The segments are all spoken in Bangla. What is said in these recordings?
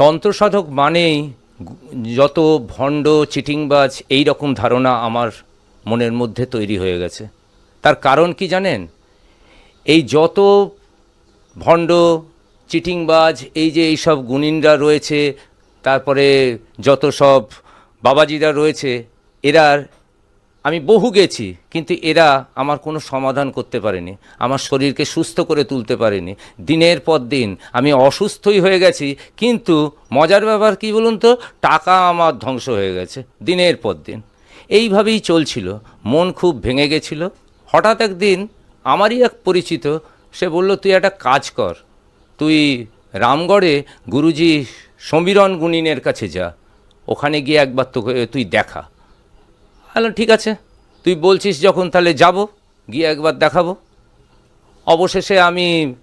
তন্ত্রসাধক মানেই যত ভণ্ড, চিটিংবাজ এই রকম ধারণা আমার মনের মধ্যে তৈরি হয়ে গেছে। তার কারণ কি জানেন? এই যত ভণ্ড, চিটিংবাজ, এই যে এইসব গুণিনরা রয়েছে, তারপরে যত সব বাবাজিরা রয়েছে, এরা আমি বহু গেছি, কিন্তু এরা আমার কোনো সমাধান করতে পারেনি, আমার শরীরকে সুস্থ করে তুলতে পারেনি। দিনের পর দিন আমি অসুস্থই হয়ে গেছি, কিন্তু মজার ব্যাপার কি বলুন তো? টাকা আমার ধ্বংস হয়ে গেছে, দিনের পর দিন। এইভাবেই চলছিল, মন খুব ভেঙে গেছিল। হঠাৎ একদিন আমারই এক পরিচিত, সে বলল, তুই একটা কাজ কর, তুই রামগড়ে গুরুজি সমীরণ গুণিনের কাছে যা, ওখানে গিয়ে একবার তোকে, তুই দেখা। বললাম ঠিক আছে। তুই বলছিস যখন, তাহলে যাব, গিয়ে একবার দেখাবো। অবশেষে আমি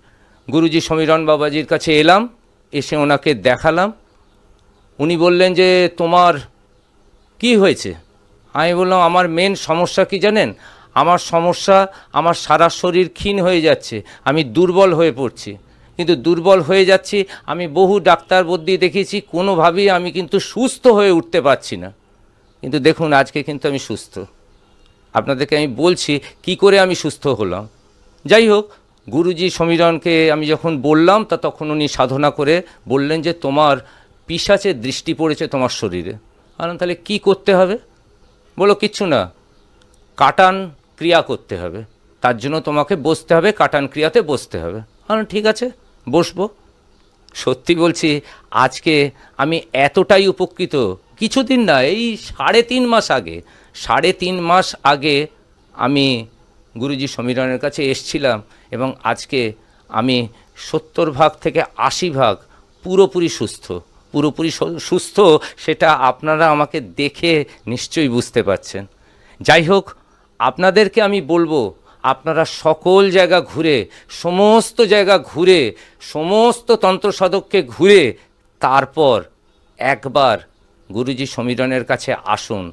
গুরুজি সমীরণ বাবাজির কাছে এলাম, এসে ওনাকে দেখালাম। উনি বললেন যে, তোমার কি হয়েছে? আমি বললাম, আমার মেন সমস্যা কি জানেন? আমার সমস্যা, আমার সারা শরীর ক্ষীণ হয়ে যাচ্ছে, আমি দুর্বল হয়ে পড়ছি। কিন্তু দুর্বল হয়ে যাচ্ছি, আমি বহু ডাক্তার বদ্যি দেখেছি কোনোভাবেই আমি কিন্তু সুস্থ হয়ে উঠতে পারছি না। কিন্তু দেখুন, আজকে কিন্তু আমি সুস্থ। আপনাদেরকে আমি বলছি, কি করে আমি সুস্থ হলাম? যাই হোক, গুরুজি সমীরণকে আমি যখন বললাম, তা তখন উনি সাধনা করে বললেন যে, তোমার পিসাচের দৃষ্টি পড়েছে তোমার শরীরে। বললাম, তাহলে কি করতে হবে? বলো কিচ্ছু না। কাটান ক্রিয়া করতে হবে। তার জন্য তোমাকে বসতে হবে, কাটান ক্রিয়াতে বসতে হবে। বললাম, ঠিক আছে, বসবো। সত্যি বলছি, আজকে আমি এতটাই উপকৃত কিছুদিন না, এই সাড়ে তিন মাস আগে, সাড়ে তিন মাস আগে আমি গুরুজি সমীরণের কাছে এসছিলাম এবং আজকে আমি সত্তর ভাগ থেকে আশি ভাগ পুরোপুরি সুস্থ। পুরোপুরি সুস্থ সেটা আপনারা আমাকে দেখে নিশ্চয়ই বুঝতে পারছেন। যাই হোক, আপনাদেরকে আমি বলব, আপনারা সকল জায়গা ঘুরে, সমস্ত জায়গা ঘুরে, সমস্ত তন্ত্রসাধককে ঘুরে, তারপর একবার গুরুজি সমীরণের কাছে আসুন।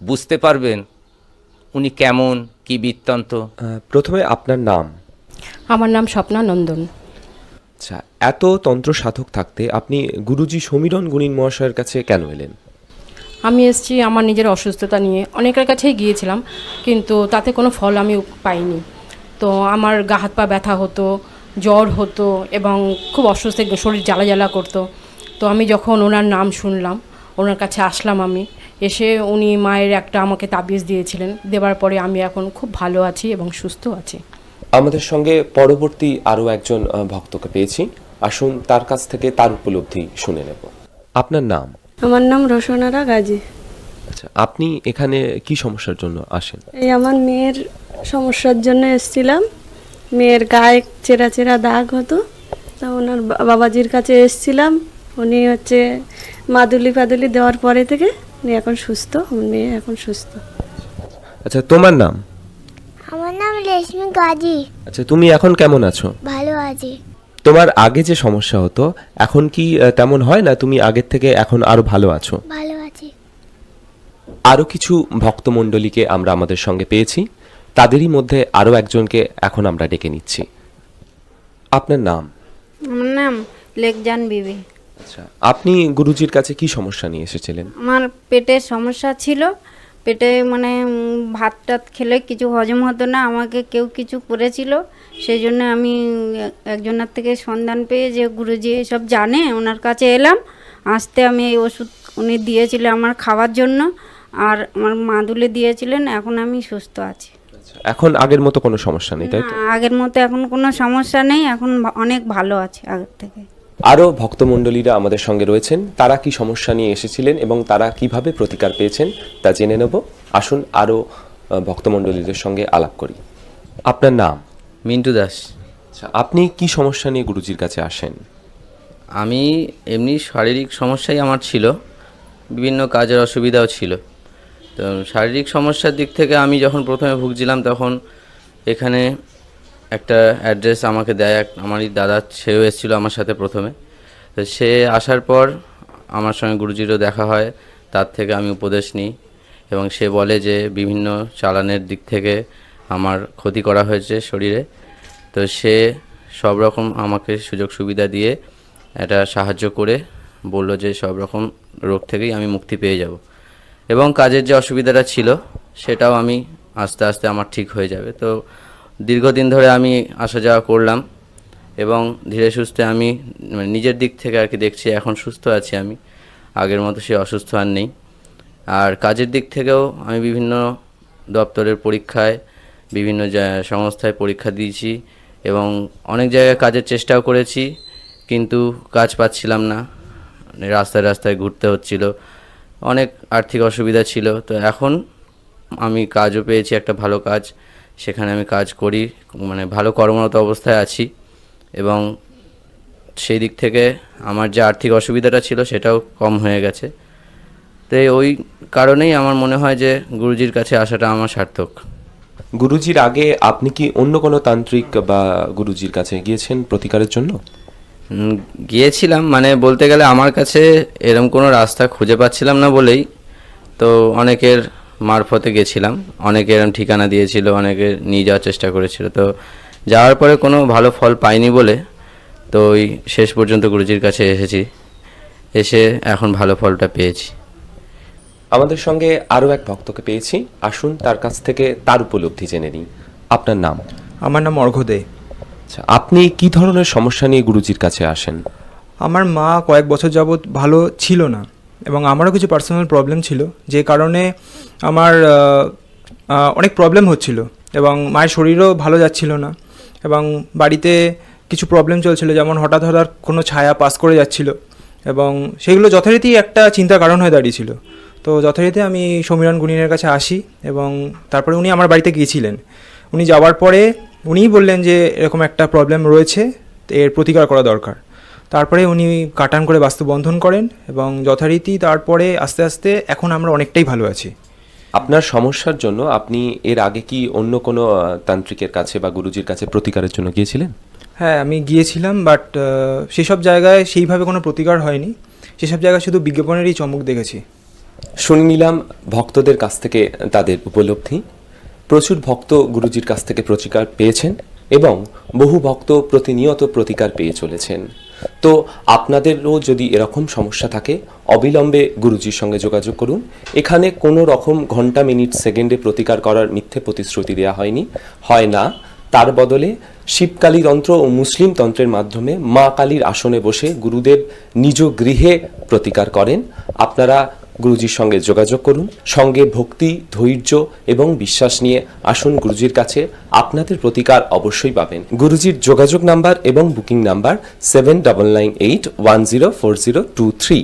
বুঝতে পারবেন উনি কেমন কি বৃত্তান্ত। প্রথমে আপনার নাম। আমার নাম স্বপ্না নন্দন। আচ্ছা এত তন্ত্র সাধক থাকতে আপনি গুরুজি সমীরণ গুণিন মহাশয়ের কাছে কেন এলেন? আমি এসেছি আমার নিজের অসুস্থতা নিয়ে। অনেকের কাছেই গিয়েছিলাম কিন্তু তাতে কোনো ফল আমি পাইনি। তো আমার গা হাত পা ব্যথা হতো জ্বর হতো এবং খুব অসুস্থ শরীর জ্বালা জ্বালা করতো। তো আমি যখন ওনার নাম শুনলাম ওনার কাছে আসলাম আমি। এসে উনি মায়ের একটা আমাকে তাবিজ দিয়েছিলেন। দেওয়ার পরে আমি এখন খুব ভালো আছি এবং সুস্থ আছি। আমাদের সঙ্গে পরবর্তী আরও একজন ভক্তকে পেয়েছি। আসুন তার কাছ থেকে তার উপলব্ধি শুনে নেব। আপনার নাম? আমার নাম রোশনারা গাজী। আচ্ছা আপনি এখানে কি সমস্যার জন্য আসেন? এই আমার মেয়ের সমস্যার জন্য এসেছিলাম। মেয়ের গায়ে চেরা চেরা দাগ হতো। তা ওনার বাবাজির কাছে এসেছিলাম। উনি হচ্ছে মাদুলি ফাদুলি দেওয়ার পরে থেকে উনি এখন সুস্থ মেয়ে এখন সুস্থ। আচ্ছা তোমার নাম? আমার নাম রেশমি গাজী। আচ্ছা তুমি এখন কেমন আছো? ভালো আছি। তোমার আগে যে সমস্যা হতো এখন কি আহ, তেমন হয় না তুমি আগের থেকে এখন আরও ভালো আছো? ভালো আছি। আরও কিছু ভক্তমণ্ডলীকে আমরা আমাদের সঙ্গে পেয়েছি। তাদেরই মধ্যে আরও একজনকে এখন আমরা ডেকে নিচ্ছি। আপনার নাম? আমার নাম লেকজান বিবি। আচ্ছা আপনি গুরুজির কাছে কি সমস্যা নিয়ে এসেছিলেন? আমার পেটের সমস্যা ছিল। পেটে মানে ভাত টাত খেলে কিছু হজম হতো না আমাকে কেউ কিছু করেছিল। সেই জন্য আমি এক- একজনের থেকে সন্ধান পেয়ে যে গুরুজি এসব জানে ওনার কাছে এলাম। আসতে আমি এই ওষুধ উনি দিয়েছিলেন আমার খাওয়ার জন্য আর আমার মাদুলে দিয়েছিলেন এখন আমি সুস্থ আছি। আচ্ছা, এখন আগের মতো কোনো সমস্যা নেই তাই তো? আগের মতো এখন কোনো সমস্যা নেই এখন অনেক ভালো আছে আগের থেকে। আরও ভক্তমণ্ডলীরা আমাদের সঙ্গে রয়েছেন। তারা কি সমস্যা নিয়ে এসেছিলেন এবং তারা কীভাবে প্রতিকার পেয়েছেন তা জেনে নেব। আসুন আরও ভক্তমণ্ডলীদের সঙ্গে আলাপ করি। আপনার নাম? মিন্টু দাস। আচ্ছা আপনি কি সমস্যা নিয়ে গুরুজির কাছে আসেন? আমি এমনি শারীরিক সমস্যাই আমার ছিল। বিভিন্ন কাজের অসুবিধাও ছিল। তো শারীরিক সমস্যার দিক থেকে আমি যখন প্রথমে ভুগছিলাম তখন এখানে একটা অ্যাড্রেস আমাকে দেয়, এক আমারই দাদা, সেও এসেছিল আমার সাথে প্রথমে। তো সে আসার পর আমার সঙ্গে গুরুজিরও দেখা হয়, তার থেকে আমি উপদেশ নিই এবং সে বলে যে বিভিন্ন চালানের দিক থেকে আমার ক্ষতি করা হয়েছে শরীরে। তো সে সব রকম আমাকে সুযোগ সুবিধা দিয়ে এটা সাহায্য করে, বলল যে সব রকম রোগ থেকেই আমি মুক্তি পেয়ে যাব। এবং কাজের যে অসুবিধাটা ছিল, সেটাও আমি আস্তে আস্তে আমার ঠিক হয়ে যাবে। তো দীর্ঘদিন ধরে আমি আসা যাওয়া করলাম এবং ধীরে সুস্থে আমি মানে নিজের দিক থেকে আর কি দেখছি, এখন সুস্থ আছি আমি। আগের মতো সে অসুস্থ আর নেই। আর কাজের দিক থেকেও আমি বিভিন্ন দপ্তরের পরীক্ষায়, বিভিন্ন সংস্থায় পরীক্ষা দিয়েছি এবং অনেক জায়গায় কাজের চেষ্টাও করেছি, কিন্তু কাজ পাচ্ছিলাম না। রাস্তায় রাস্তায় ঘুরতে হচ্ছিল। অনেক আর্থিক অসুবিধা ছিল। তো এখন আমি কাজও পেয়েছি, একটা ভালো কাজ। সেখানে আমি কাজ করি মানে ভালো কর্মরত অবস্থায় আছি এবং সেই দিক থেকে আমার যে আর্থিক অসুবিধাটা ছিল সেটাও কম হয়ে গেছে। তো ওই কারণেই আমার মনে হয় যে গুরুজির কাছে আসাটা আমার সার্থক। গুরুজির আগে আপনি কি অন্য কোনো তান্ত্রিক বা গুরুজির কাছে গিয়েছেন প্রতিকারের জন্য? গিয়েছিলাম মানে বলতে গেলে আমার কাছে এরম কোনো রাস্তা খুঁজে পাচ্ছিলাম না বলেই। তো অনেকের মারফতে গেছিলাম। অনেকে এরম ঠিকানা দিয়েছিল অনেকে নিয়ে যাওয়ার চেষ্টা করেছিল। তো যাওয়ার পরে কোনো ভালো ফল পাইনি বলে তো ওই শেষ পর্যন্ত গুরুজির কাছে এসেছি। এসে এখন ভালো ফলটা পেয়েছি। আমাদের সঙ্গে আরও এক ভক্তকে পেয়েছি। আসুন তার কাছ থেকে তার উপলব্ধি জেনে নিই। আপনার নাম? আমার নাম অর্ঘ্য দে। আচ্ছা আপনি কি ধরনের সমস্যা নিয়ে গুরুজির কাছে আসেন? আমার মা কয়েক বছর যাবৎ ভালো ছিল না। এবং আমারও কিছু পার্সোনাল প্রবলেম ছিল, যে কারণে আমার অনেক প্রবলেম হচ্ছিল এবং মায়ের শরীরও ভালো যাচ্ছিল না এবং বাড়িতে কিছু প্রবলেম চলছিল, যেমন হঠাৎ হঠাৎ কোনো ছায়া পাস করে যাচ্ছিল এবং সেগুলো যথারীতি একটা চিন্তার কারণ হয়ে দাঁড়িয়েছিল। তো যথারীতি আমি সমীরণ গুণিনের কাছে আসি এবং তারপরে উনি আমার বাড়িতে গিয়েছিলেন। উনি যাওয়ার পরে উনিই বললেন যে এরকম একটা প্রবলেম রয়েছে, এর প্রতিকার করা দরকার। তারপরে উনি কাটান করে বাস্তু বন্ধন করেন এবং যথারীতি তারপরে আস্তে আস্তে এখন আমরা অনেকটাই ভালো আছি। আপনার সমস্যার জন্য আপনি এর আগে কি অন্য কোনো তান্ত্রিকের কাছে বা গুরুজির কাছে প্রতিকারের জন্য গিয়েছিলেন? হ্যাঁ আমি গিয়েছিলাম বাট সেসব জায়গায় সেইভাবে কোনো প্রতিকার হয়নি। সেসব জায়গায় শুধু বিজ্ঞাপনেরই চমক দেখেছি। শুনে নিলাম ভক্তদের কাছ থেকে তাদের উপলব্ধি। প্রচুর ভক্ত গুরুজির কাছ থেকে প্রতিকার পেয়েছেন এবং বহু ভক্ত প্রতিনিয়ত প্রতিকার পেয়ে চলেছেন। তো আপনাদেরও যদি এরকম সমস্যা থাকে, অবিলম্বে গুরুজির সঙ্গে যোগাযোগ করুন। এখানে কোনো রকম ঘণ্টা, মিনিট, সেকেন্ডে প্রতিকার করার মিথ্যে প্রতিশ্রুতি দেওয়া হয়নি। হয় না, তার বদলে শিবকালী তন্ত্র ও মুসলিম তন্ত্রের মাধ্যমে মা কালীর আসনে বসে গুরুদেব নিজ গৃহে প্রতিকার করেন। আপনারা গুরুজির সঙ্গে যোগাযোগ করুন। সঙ্গে ভক্তি, ধৈর্য এবং বিশ্বাস নিয়ে আসুন গুরুজির কাছে। আপনাদের প্রতিকার অবশ্যই পাবেন। গুরুজির যোগাযোগ নাম্বার এবং booking number seven double nine eight one zero four zero two three